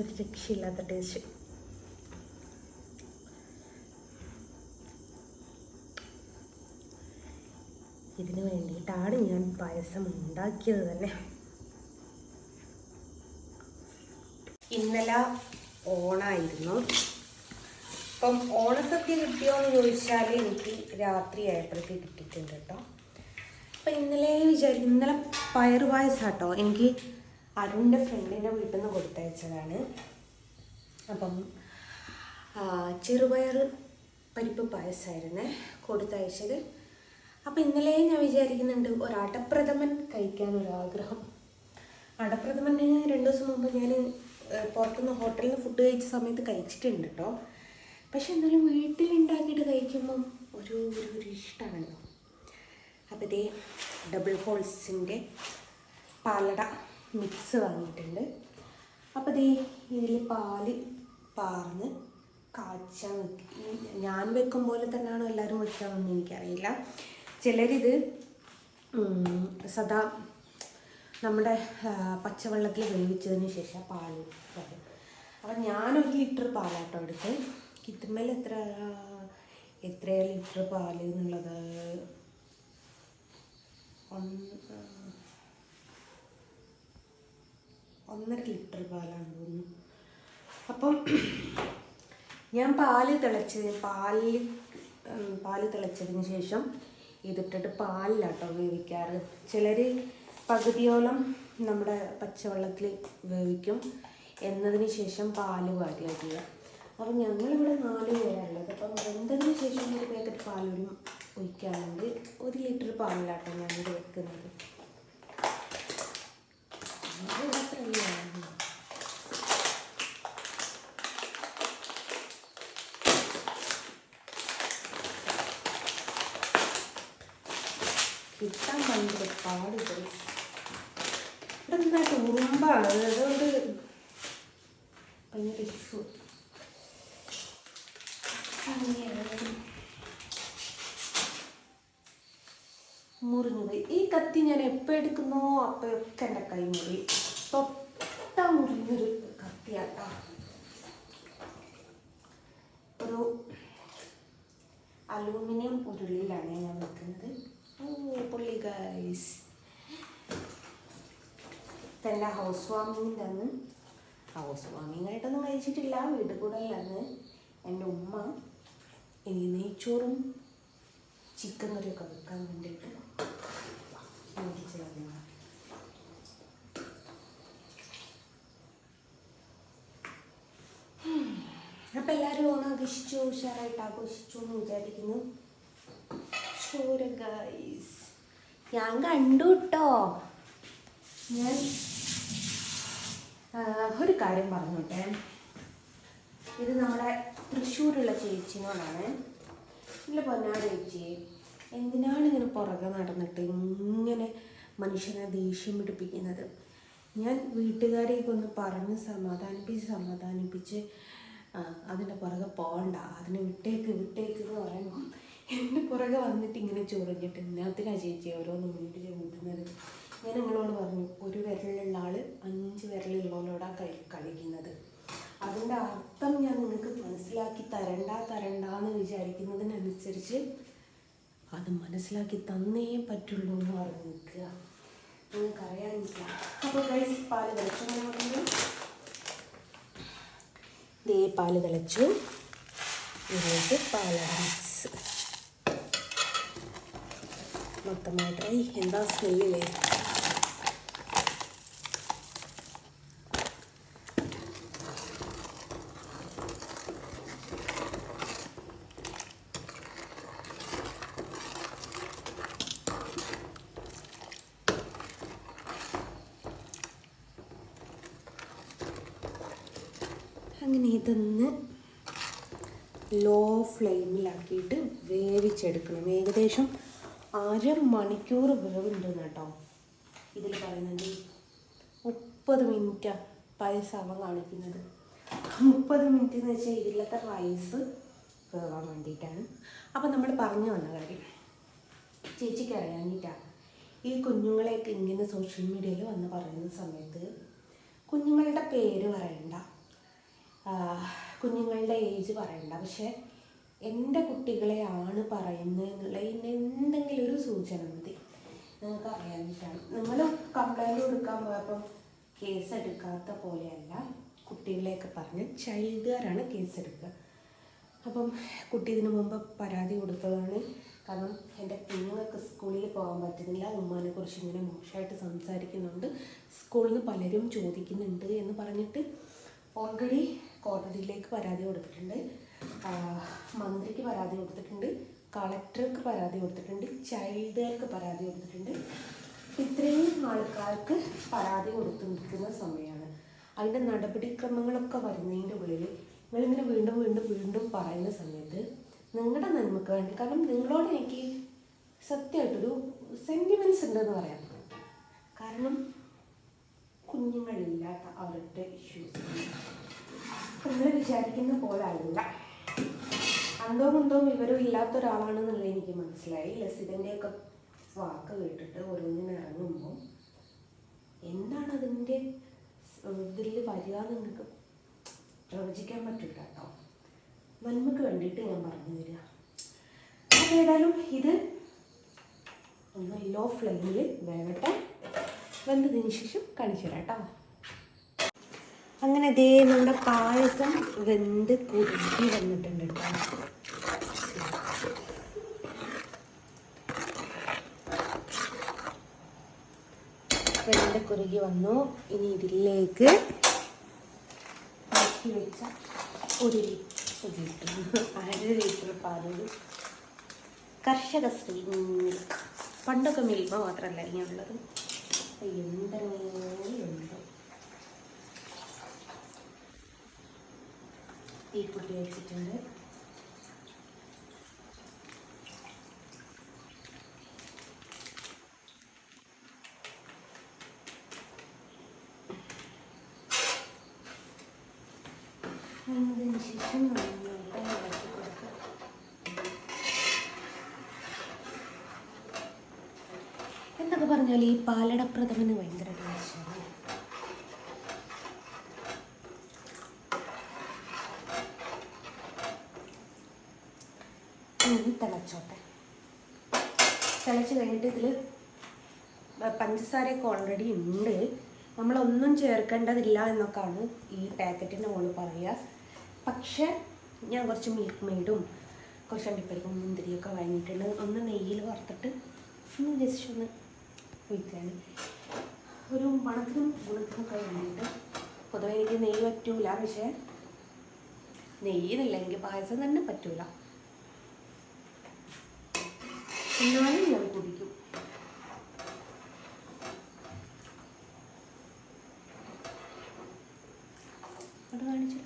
ഒരു രക്ഷയില്ലാത്ത ടേസ്റ്റ് ഇതിനു വേണ്ടിയിട്ടാണ് ഞാൻ പായസം ഉണ്ടാക്കിയത് തന്നെ. ഇന്നലെ ഓണായിരുന്നു. അപ്പം ഓണസദ്യ കിട്ടിയോ എന്ന് ചോദിച്ചാൽ എനിക്ക് രാത്രി ആയപ്പോഴത്തേക്ക് കിട്ടിയിട്ടുണ്ട് കേട്ടോ. അപ്പം ഇന്നലെ വിചാരിക്കും ഇന്നലെ പയർ കേട്ടോ എനിക്ക് അരുണിന്റെ ഫ്രണ്ടിന്റെ വീട്ടിൽ നിന്ന് കൊടുത്തയച്ചതാണ്. അപ്പം ചെറുപയർ പരിപ്പ് പായസമായിരുന്നേ കൊടുത്തയച്ചത്. അപ്പം ഇന്നലെ ഞാൻ വിചാരിക്കുന്നുണ്ട് ഒരു അടപ്രഥമൻ ആഗ്രഹം അടപ്രഥമന് രണ്ട് ദിവസം മുമ്പ് ഞാൻ പുറത്തുനിന്ന് ഹോട്ടലിൽ നിന്ന് ഫുഡ് കഴിച്ച സമയത്ത് കഴിച്ചിട്ടുണ്ട് കേട്ടോ പക്ഷെ എന്നാലും വീട്ടിലുണ്ടാക്കിയിട്ട് കഴിക്കുമ്പം ഒരു ഒരു ഒരു ഇഷ്ടമാണല്ലോ അപ്പോൾ ഇതേ ഡബിൾ ഹോൾസിന്റെ പാലട. മിക്സ് വാങ്ങിയിട്ടുണ്ട്. അപ്പോൾ ദേ ഇതിൽ പാൽ പാർന്ന് കാച്ചാൻ ഞാൻ വെക്കും പോലെ തന്നെയാണോ എല്ലാവരും വെക്കാമെന്ന് എനിക്കറിയില്ല. ചിലരിത് സദാ നമ്മുടെ പച്ചവെള്ളത്തിൽ വേവിച്ചതിന് ശേഷം പാൽ വരും അപ്പം ഞാനൊരു ലിറ്റർ പാലാട്ടോ എടുത്ത്. കിത്തുമ്മേൽ എത്ര എത്ര ലിറ്റർ പാൽ എന്നുള്ളത്? ഒന്നര ലിറ്റർ പാലാണ് തോന്നുന്നു. അപ്പം ഞാൻ പാൽ തിളച്ച് പാലിൽ പാൽ തിളച്ചതിന് ശേഷം ഇതിട്ടിട്ട് പാലിലാട്ടോ വേവിക്കാറ്. ചിലർ പകുതിയോളം നമ്മുടെ പച്ചവെള്ളത്തിൽ വേവിക്കും. എന്നതിന് ശേഷം പാൽ വാരിയാക്കുക അപ്പം ഞങ്ങളിവിടെ നാല് പേരാണുള്ളത്. അപ്പം വെന്തതിന് ശേഷം ഒരു പാക്കറ്റ് പാലൊരു ഒഴിക്കാറുണ്ട് ഒരു ലിറ്റർ പാലിലാട്ടോ ഞാനിത് വെക്കുന്നത് അത് മാത്രമല്ല കിട്ടാൻ ഭയങ്കര പാട് ഇത്. ഇവിടെ നന്നായിട്ട് ഉറുമ്പാണ്. അതുകൊണ്ട് ഭയങ്കര ഇഷ്യൂ മുറിഞ്ഞത് ഈ കത്തി ഞാൻ എപ്പോൾ എടുക്കുന്നോ അപ്പോഴൊക്കെ എന്റെ കൈ മുറി. തൊട്ട മുറിഞ്ഞൊരു കത്തിയാട്ടാ. ഒരു അലൂമിനിയം ഉരുളിയിലാണ് ഞാൻ വെക്കുന്നത്. ഓ പുള്ളി ഗൈസ് ഇതെന്റെ ഹൗസ് അന്ന് ഹൗസ് വാമിങ് ആയിട്ടൊന്നും കഴിച്ചിട്ടില്ല വീട്ടിൽ കൂടെ അന്ന് എന്റെ ഉമ്മ എനിക്ക് നെയ്ച്ചോറും ചിക്കൻ കറിയൊക്കെ വെക്കാൻ വേണ്ടിയിട്ട് അപ്പൊ എല്ലാരും ഓണം ആഘോഷിച്ചു ഉഷാറായിട്ട് ആഘോഷിച്ചു എന്ന് വിചാരിക്കുന്നു. ചോര ഗൈസ് ഞാൻ കണ്ടു കേട്ടോ ഞാൻ ഒരു കാര്യം പറഞ്ഞോട്ടെ. ഇത് നമ്മുടെ തൃശ്ശൂരുള്ള ചേച്ചിനോടാണ് ഇല്ല പൊന്നാട് ചേച്ചി. എന്തിനാണ് ഇങ്ങനെ പുറകെ നടന്നിട്ട് ഇങ്ങനെ മനുഷ്യനെ ദേഷ്യം പിടിപ്പിക്കുന്നത്? ഞാൻ വീട്ടുകാരെയൊക്കെ ഒന്ന് പറഞ്ഞ് സമാധാനിപ്പിച്ച് സമാധാനിപ്പിച്ച് അതിന്റെ പുറകെ പോകണ്ട. അതിനെ വിട്ടേക്ക് വിട്ടേക്ക് എന്ന് പറയുമ്പോൾ എന്റെ പുറകെ വന്നിട്ട് ഇങ്ങനെ ചൊറിഞ്ഞിട്ട് ഇന്നത്തിനാ ചേച്ചി ഓരോന്ന് മുന്നിട്ട് കൂട്ടുന്നത് ഞാൻ നിങ്ങളോട് പറഞ്ഞു ഒരു വിരലുള്ള ആൾ അഞ്ച് വിരലുള്ളവരോടാ കളി കളിക്കുന്നത്. അതിന്റെ അർത്ഥം ഞാൻ നിങ്ങൾക്ക് മനസ്സിലാക്കി തരണ്ട തരണ്ട എന്ന് വിചാരിക്കുന്നതിനനുസരിച്ച് അത് മനസ്സിലാക്കി തന്നേ പറ്റുള്ളൂ എന്ന് പറഞ്ഞു നിൽക്കുക. അപ്പോൾ പാൽ തിളച്ചു ദേ പാൽ മിക്സ് മൊത്തമായിട്ട്. ഐ എന്താ സ്മെല്ലില്ലേ അങ്ങനെ ഇതൊന്ന് ലോ ഫ്ലെയിമിലാക്കിയിട്ട് വേവിച്ചെടുക്കണം. ഏകദേശം അരമണിക്കൂർ വേവുണ്ട് കേട്ടോ. ഇതിൽ പറയുന്നത് മുപ്പത് മിനിറ്റ് പായസം കാണിക്കുന്നത്. മുപ്പത് മിനിറ്റ് എന്ന് വെച്ചാൽ ഇതിലത്തെ റൈസ് വേവാൻ വേണ്ടിയിട്ടാണ്. അപ്പം നമ്മൾ പറഞ്ഞു വന്ന കാര്യം. ചേച്ചിക്ക് അറിയാനിട്ടാണ് ഈ കുഞ്ഞുങ്ങളെയൊക്കെ ഇങ്ങനെ സോഷ്യൽ മീഡിയയിൽ വന്ന് പറയുന്ന സമയത്ത് കുഞ്ഞുങ്ങളുടെ പേര് പറയണ്ട. കുഞ്ഞുങ്ങളുടെ ഏജ് പറയണ്ട. പക്ഷെ എന്റെ കുട്ടികളെയാണ് പറയുന്നത് എന്നുള്ളതിന് എന്തെങ്കിലും ഒരു സൂചന മതി. നിങ്ങൾക്ക് അറിയാൻ അറിയാനിട്ടാണ് നിങ്ങൾ കംപ്ലൈന്റ് കൊടുക്കാൻ പോയപ്പം കേസ് എടുക്കാത്ത പോലെയല്ല. കുട്ടികളെയൊക്കെ പറഞ്ഞ് ചൈൽഡുകാരാണ് കേസ് എടുക്കുക. അപ്പം കുട്ടി ഇതിനു മുമ്പ് പരാതി കൊടുത്തതാണ്. കാരണം എന്റെ കുഞ്ഞുങ്ങൾക്ക് സ്കൂളിൽ പോകാൻ പറ്റുന്നില്ല. ഉമ്മാനെ കുറിച്ച് ഇങ്ങനെ മോശമായിട്ട് സംസാരിക്കുന്നുണ്ട്. സ്കൂളിൽ നിന്ന് പലരും ചോദിക്കുന്നുണ്ട് എന്ന് പറഞ്ഞിട്ട് ഓൾറെഡി കോടതിയിലേക്ക് പരാതി കൊടുത്തിട്ടുണ്ട്. മന്ത്രിക്ക് പരാതി കൊടുത്തിട്ടുണ്ട്. കളക്ടർക്ക് പരാതി കൊടുത്തിട്ടുണ്ട്. ചൈൽഡ് കെയർക്ക് പരാതി കൊടുത്തിട്ടുണ്ട്. ഇത്രയും ആൾക്കാർക്ക് പരാതി കൊടുത്തു നിൽക്കുന്ന സമയമാണ്. അതിന്റെ നടപടിക്രമങ്ങളൊക്കെ വരുന്നതിന്റെ ഉള്ളിൽ നിങ്ങളിങ്ങനെ വീണ്ടും വീണ്ടും വീണ്ടും പറയുന്ന സമയത്ത് നിങ്ങളുടെ നന്മക്ക് വേണ്ടി കാരണം നിങ്ങളോട് എനിക്ക് സത്യമായിട്ടൊരു സെന്റിമെന്റ്സ് ഉണ്ടെന്ന് പറയാം. കാരണം കുഞ്ഞുങ്ങളില്ലാത്ത അവരുടെ ഇഷ്യൂസ് നിങ്ങൾ വിചാരിക്കുന്ന പോലെ അല്ല. അന്തോ മുന്തോ വിവരം ഇല്ലാത്ത ഒരാളാണെന്നുള്ള എനിക്ക് മനസ്സിലായി. ലസിതന്റെയൊക്കെ വാക്ക് കേട്ടിട്ട് ഓരോന്നിനും ഇറങ്ങുമ്പോൾ എന്താണ് അതിന്റെ ഇതിൽ വരിക നിങ്ങൾക്ക് പ്രവചിക്കാൻ പറ്റില്ല കേട്ടോ. നന്മക്ക് വേണ്ടിയിട്ട് ഞാൻ പറഞ്ഞു തരിക അപ്പോൾ ഏതായാലും ഇത് ഒന്ന് ലോ ഫ്ലെയിമിൽ വേവട്ടെ. വെന്തതിന് ശേഷം കാണിച്ചു അങ്ങനെ ദേ നമ്മുടെ പായസം വെന്ത് കുറുകി വന്നിട്ടുണ്ട് കേട്ടോ. വെന്ത് കുറുകി വന്നു. ഇനി ഇതിലേക്ക് മാറ്റി വെച്ച ഒരു ലിറ്റർ അര ലിറ്റർ പാലൊരു കർഷക സ്ത്രീ പണ്ടൊക്കെ മിൽമ മാത്രമല്ല എന്തെങ്കിലും ഉണ്ടോ ഈ കുട്ടി വെച്ചിട്ടുണ്ട്. നന്നായിട്ട് ഇളക്കി കൊടുക്കുക എന്നൊക്കെ പറഞ്ഞാൽ ഈ പാലടപ്രഥമന് ഭയങ്കര തിളച്ചോട്ടെ. തിളച്ച് കഴിഞ്ഞിട്ട് ഇതിൽ പഞ്ചസാരയൊക്കെ ഓൾറെഡി ഉണ്ട്. നമ്മളൊന്നും ചേർക്കേണ്ടതില്ല എന്നൊക്കെയാണ് ഈ പാക്കറ്റിന്റെ മുകളിൽ പറയുക. പക്ഷെ ഞാൻ കുറച്ച് മിൽക്ക് മെയ്ഡും കുറച്ച് അണ്ടിപ്പരിപ്പും മുന്തിരിയൊക്കെ വാങ്ങിയിട്ടുണ്ട്. ഒന്ന് നെയ്യിൽ വറുത്തിട്ട് ഒന്ന് ജസ്റ്റ് ഒന്ന് ഒഴിക്കുകയാണ് ഒരു മണത്തിനും ഗുണത്തിനൊക്കെ വേണ്ടിയിട്ട് പൊതുവെ എനിക്ക് നെയ്യ് പറ്റൂല. പക്ഷേ നെയ്യിനില്ല എനിക്ക് പായസം തന്നെ പറ്റൂല. എന്നാലും ഞാൻ കുടിക്കും. അത് കാണിച്ചു?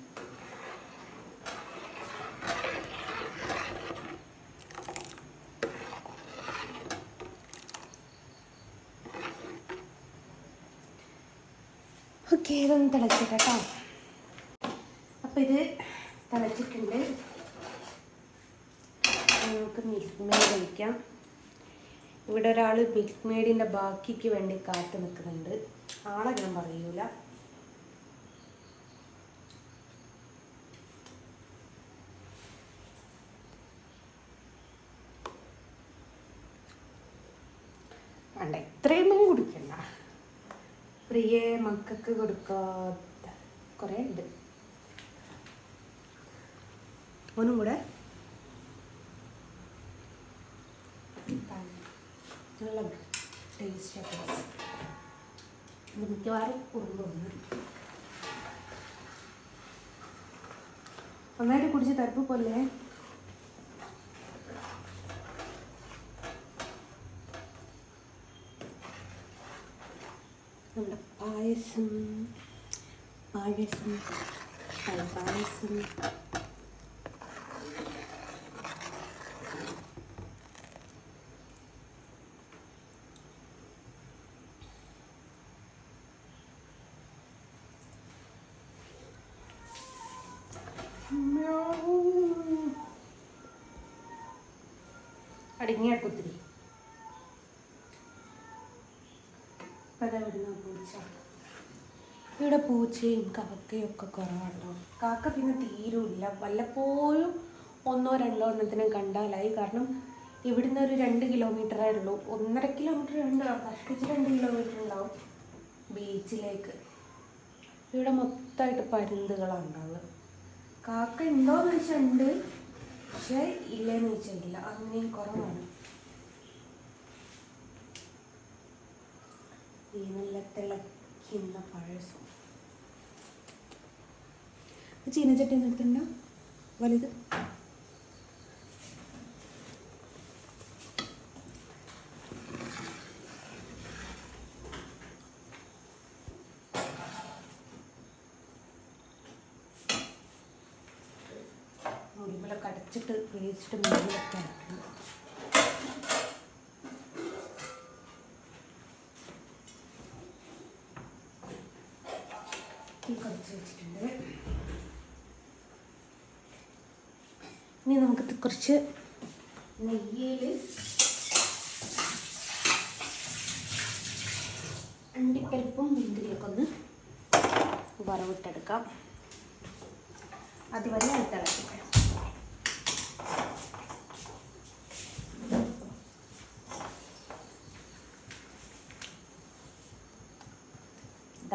ഓക്കെ ഇതൊന്ന് തിളച്ചിട്ട് കേട്ടോ. അപ്പോൾ ഇത് തിളച്ചിട്ടുണ്ട്. നമുക്ക് മിൽക്ക് മെയ്ഡ് കഴിക്കാം. ഇവിടെ ഒരാൾ മിൽക്ക് മെയ്ഡിന്റെ ബാക്കിക്ക് വേണ്ടി കാത്തു നിൽക്കുന്നുണ്ട്. ആളെ ഞാൻ പറയൂല. വേണ്ട കുടിക്കണ്ട പ്രിയ മക്കൾക്ക് കൊടുക്കാത്ത കുറേ ഉണ്ട്. ഒന്നും കൂടെ? നല്ല ടേസ്റ്റ് മിക്കവാറും കുറുമ്പൊന്ന് നന്നായിട്ട് കുടിച്ച് തരപ്പ് പോലെ. നമ്മുടെ പായസം പായസം പായസം. അടങ്ങിയ കുത്തിരി. അപ്പം പൂച്ച. ഇവിടെ പൂച്ചയും കാക്കയും ഒക്കെ കുറവാണോ കാക്ക പിന്നെ തീരുമില്ല വല്ലപ്പോഴും ഒന്നോ രണ്ടോ എണ്ണത്തിനും കണ്ടാലായി. കാരണം ഇവിടുന്ന് ഒരു രണ്ട് കിലോമീറ്ററേ ഉള്ളൂ ഒന്നര കിലോമീറ്റർ ഉണ്ട്. കഷ്ടിച്ച് രണ്ട് കിലോമീറ്റർ ഉണ്ടാവും ബീച്ചിലേക്ക്. ഇവിടെ മൊത്തമായിട്ട് പരുന്തുകളാണ് ഉണ്ടാവുക. കാക്ക ഉണ്ടോയെന്ന് വെച്ചാൽ ഉണ്ട്. പക്ഷേ ഇല്ലയെന്ന് വെച്ചാൽ ഇല്ല. അങ്ങനെയും കുറവാണ്. ഈ നല്ല തിളയ്ക്കുന്ന പായസം ചീനച്ചട്ടി എടുത്തിട്ടുണ്ടോ? വലുത്. മുടിമലൊക്കെ അടച്ചിട്ട് വേവിച്ചിട്ട് മുടിമലൊക്കെ ഈ കുറച്ച് വെച്ചിട്ടുണ്ട്. ഇനി നമുക്ക് കുറച്ച് നെയ്യിൽ അണ്ടിപ്പരിപ്പും മുന്തിരിയൊക്കെ ഒന്ന് വറവിട്ടെടുക്കാം. അതുവരെ അത്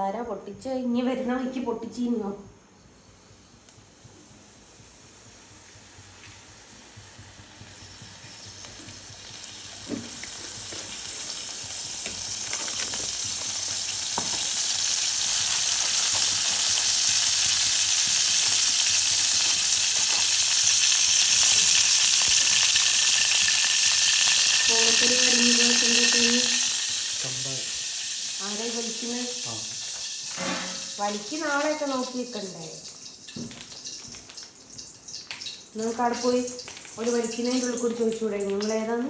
ധാര പൊട്ടിച്ച്? ഇനി വരുന്ന വഴിക്ക് പൊട്ടിച്ചിരുന്നോ വലിക്ക് നാളെയൊക്കെ നോക്കി നിൽക്കണ്ടേ നിങ്ങൾക്ക് അവിടെ പോയി ഒരു വലിക്കുന്നതിന്റെ ഉള്ളിൽ കൂടി ചോദിച്ചുകൂടെ നിങ്ങൾ ഏതാണ്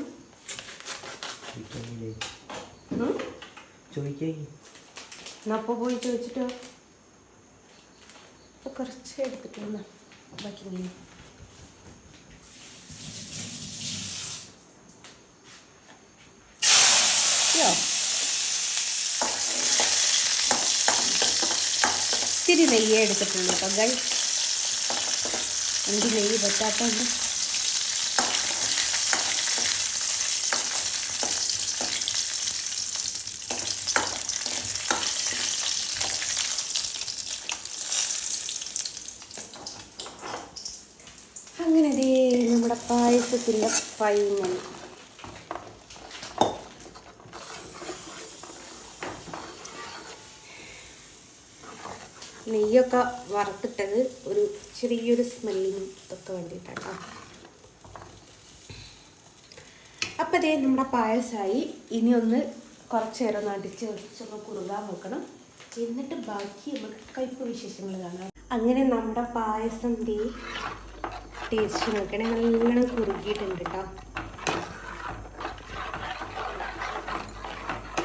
എന്നാ അപ്പോൾ പോയി ചോദിച്ചിട്ടോ? കുറച്ച് എടുത്തിട്ടുണ്ട് ബാക്കി ഇത്തിരി നെയ്യേ എടുത്തിട്ടുള്ളൂ കേട്ടോ ഗൈ എനിക്ക് നെയ്യ് പറ്റാത്തതുകൊണ്ട് അങ്ങനെ നമ്മുടെ പായസത്തിന്റെ ഫൈനൽ നെയ്യൊക്കെ വറുത്തിട്ടത് ഒരു ചെറിയൊരു സ്മെല്ലിനും ഒക്കെ വേണ്ടിയിട്ടാണ് അപ്പം അതേ നമ്മുടെ പായസമായി ഇനി ഒന്ന് കുറച്ച് നേരം ഒന്ന് അടിച്ച് വെച്ചൊന്ന് കുറുകാൻ വെക്കണം എന്നിട്ട് ബാക്കി നമുക്ക് കയ്പ് വിശേഷങ്ങൾ കാണാം. അങ്ങനെ നമ്മുടെ പായസം ദേ ടേസ്റ്റ് നോക്കണേ. നല്ലോണം കുറുകിയിട്ടുണ്ട് കേട്ടോ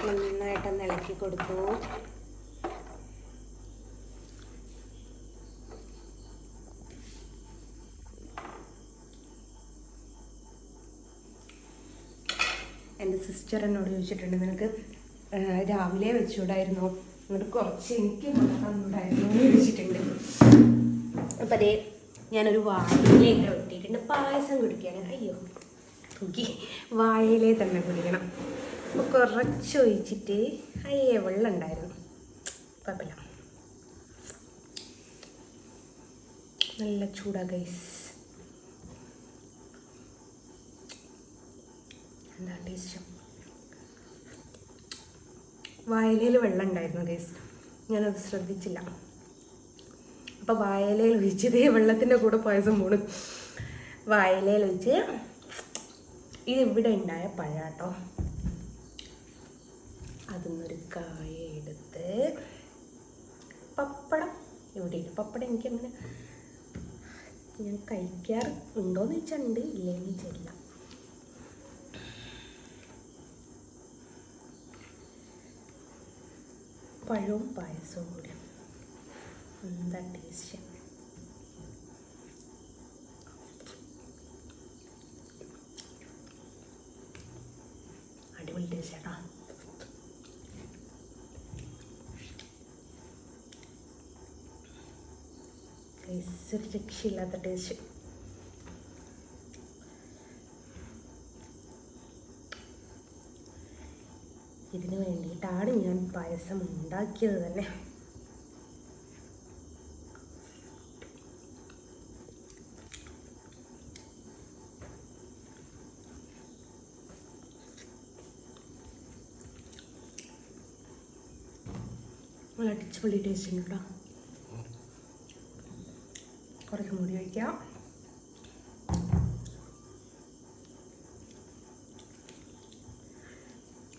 നന്നായിട്ടൊന്ന് ഇളക്കി കൊടുത്തു. എന്റെ സിസ്റ്റർ എന്നോട് ചോദിച്ചിട്ടുണ്ട് നിനക്ക് രാവിലെ വെച്ചുകൂടായിരുന്നോ എന്നിട്ട് കുറച്ച് എനിക്ക് തന്നുണ്ടായിരുന്നു എന്ന് ചോദിച്ചിട്ടുണ്ട്. അപ്പം അതേ ഞാനൊരു വാഴയിലേക്ക് വെട്ടിയിട്ടുണ്ട്. പായസം കുടിക്കുകയാണ് അയ്യോ തൂക്കി. വായിലേ തന്നെ കുടിക്കണം. അപ്പോൾ കുറച്ച് ഒഴിച്ചിട്ട് അയ്യേ വെള്ളം ഉണ്ടായിരുന്നു. കുഴപ്പമില്ല. നല്ല ചൂടാ ഗൈസ് എന്താ ടേസ്റ്റ് വായലയിൽ വെള്ളം ഉണ്ടായിരുന്നു ടേസ്റ്റ് ഞാനത് ശ്രദ്ധിച്ചില്ല. അപ്പോൾ വായലയിൽ ഒഴിച്ചതേ വെള്ളത്തിന്റെ കൂടെ പായസം പോണു വായലയിൽ ഒഴിച്ച് ഇതിവിടെ ഉണ്ടായ പഴാട്ടോ. അതിന്നൊരു കായ എടുത്ത് പപ്പടം. ഇവിടെ ഇല്ല പപ്പടം എനിക്കങ്ങനെ ഞാൻ കഴിക്കാറ് ഉണ്ടോയെന്ന് വെച്ചാൽ ഉണ്ട് ഇല്ലെങ്കിൽ ചെല്ല പഴവും പായസവും കൂടി. എന്താ ടേസ്റ്റ് അടിപൊളി ടേസ്റ്റ് ചേട്ടാ രക്ഷയില്ലാത്ത ടേസ്റ്റ് ഇതിന് വേണ്ടിയിട്ടാണ് ഞാൻ പായസം ഉണ്ടാക്കിയത് തന്നെ. നല്ല അടിച്ചുപൊളി ടേസ്റ്റ് ഉണ്ട് കേട്ടോ കുറച്ച് മൂടി വയ്ക്കാം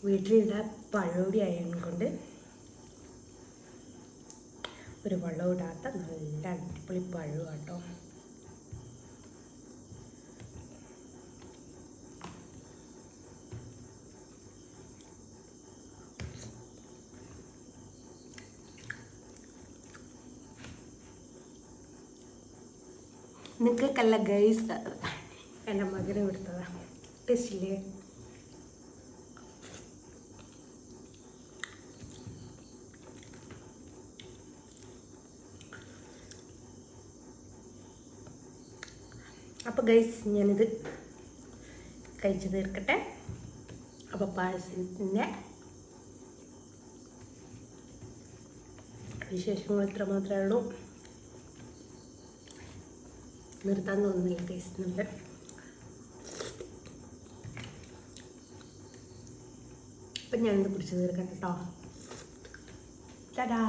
വീട്ടിലുള്ള പഴോടി ആയതുകൊണ്ട് ഒരു വെള്ളം ഇടാത്ത നല്ല അടിപൊളി പഴം കേട്ടോ നിങ്ങൾക്കല്ല ഗൈസ് എന്റെ മകനെ കൊടുത്തതാണ് ടേസ്റ്റ് അപ്പോൾ ഗൈസ് ഞാനിത് കഴിച്ചു തീർക്കട്ടെ. അപ്പോൾ പായസത്തിന്റെ വിശേഷങ്ങൾ ഇത്ര മാത്രമേ ഉള്ളൂ. നിർത്താൻ തോന്നുന്നില്ല ഗൈസ് നല്ല അപ്പം ഞാനിത് കുടിച്ച് തീർക്കട്ടെ കേട്ടോ ടാ